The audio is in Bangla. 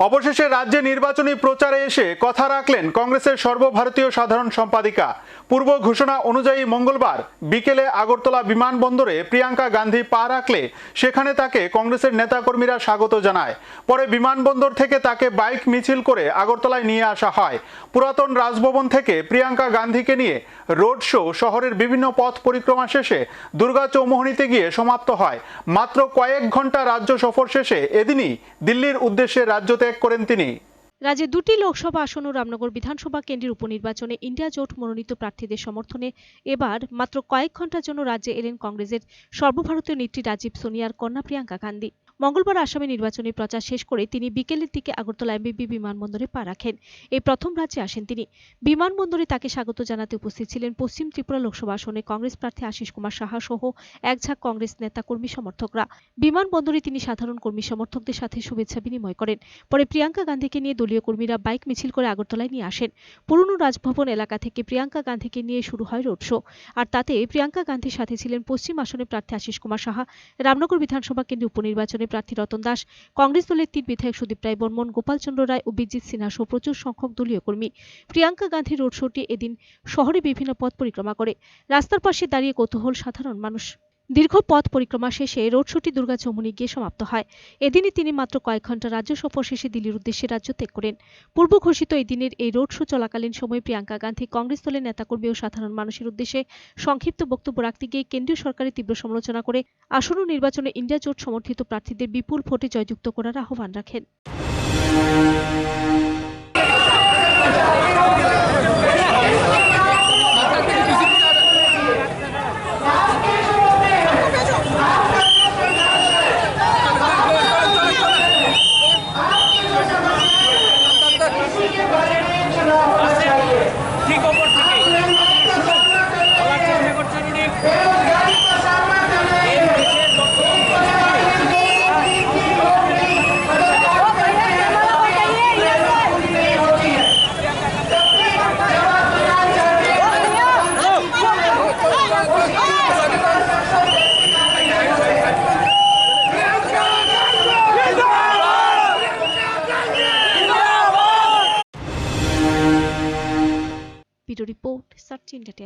অবশেষে রাজ্যে নির্বাচনী প্রচারে এসে কথা রাখলেন কংগ্রেসের সর্বভারতীয় সাধারণ সম্পাদিকা। পূর্ব ঘোষণা অনুযায়ী মঙ্গলবার বিকেলে আগরতলা বিমানবন্দরে প্রিয়াঙ্কা গান্ধী পা রাখলে সেখানে তাকে কংগ্রেসের নেতাকর্মীরা স্বাগত জানায়। পরে বিমানবন্দর থেকে তাকে বাইক মিছিল করে আগরতলায় নিয়ে আসা হয়। পুরাতন রাজভবন থেকে প্রিয়াঙ্কা গান্ধীকে নিয়ে রোড শো শহরের বিভিন্ন পথ পরিক্রমা শেষে দুর্গা চৌমোহনীতে গিয়ে সমাপ্ত হয়। মাত্র কয়েক ঘণ্টা রাজ্য সফর শেষে এদিনই দিল্লির উদ্দেশ্যে রাজ্য ত্যাগ করেন তিনি। রাজ্যে দুটি লোকসভা আসন ও রামনগর বিধানসভা কেন্দ্রের উপনির্বাচনে ইন্ডিয়া জোট মনোনীত প্রার্থীদের সমর্থনে এবার মাত্র কয়েক ঘণ্টার জন্য রাজ্যে এলেন কংগ্রেসের সর্বভারতীয় নেত্রী রাজীব সোনিয়ার কন্যা প্রিয়াঙ্কা গান্ধী। মঙ্গলবার আসামে নির্বাচনী প্রচার শেষ করে তিনি বিকেলের দিকে আগরতলা এমবিবি বিমানবন্দরে পা রাখেন। এই প্রথম রাজ্যে আসেন তিনি। বিমানবন্দরে তাকে স্বাগত জানাতে উপস্থিত ছিলেন পশ্চিম ত্রিপুরা লোকসভা আসনে কংগ্রেস প্রার্থী আশিস কুমার সাহা সহ এক ঝাঁক কংগ্রেস নেতা কর্মী সমর্থকরা। বিমানবন্দরে তিনি সাধারণ কর্মী সমর্থকদের সাথে শুভেচ্ছা বিনিময় করেন। পরে প্রিয়াঙ্কা গান্ধীকে নিয়ে দলীয় কর্মীরা বাইক মিছিল করে আগরতলায় নিয়ে আসেন। পুরনো রাজভবন এলাকা থেকে প্রিয়াঙ্কা গান্ধীকে নিয়ে শুরু হয় রোড শো। আর তাতে প্রিয়াঙ্কা গান্ধীর সাথে ছিলেন পশ্চিম আসনে প্রার্থী আশিস কুমার সাহা। রামনগর বিধানসভা কেন্দ্রে উপনির্বাচনে প্রার্থী রতন দাস, কংগ্রেস দলের তিন বিধায়ক সুদীপ রায় বর্মন, গোপাল চন্দ্র রায় ও বিজিৎ সিনহা সহ প্রচুর সংখ্যক দলীয় কর্মী। প্রিয়াঙ্কা গান্ধী রোড শোটি এদিন শহরে বিভিন্ন পথ পরিক্রমা করে। রাস্তার পাশে দাঁড়িয়ে কৌতূহল সাধারণ মানুষ। দীর্ঘ পথ পরিক্রমা শেষে রোড শোটি দুর্গা চৌমুনি গিয়ে সমাপ্ত হয়। এদিনই তিনি মাত্র কয়েক ঘণ্টা রাজ্য সফর শেষে দিল্লির উদ্দেশ্যে রাজ্য ত্যাগ করেন। পূর্ব ঘোষিত এই দিনের এই রোড শো চলাকালীন সময়ে প্রিয়াঙ্কা গান্ধী কংগ্রেস দলের নেতাকর্মী ও সাধারণ মানুষের উদ্দেশ্যে সংক্ষিপ্ত বক্তব্য রাখতে গিয়ে কেন্দ্রীয় সরকারের তীব্র সমালোচনা করে আসন্ন নির্বাচনে ইন্ডিয়া জোট সমর্থিত প্রার্থীদের বিপুল ভোটে জয়যুক্ত করার আহ্বান রাখেন। Video report search India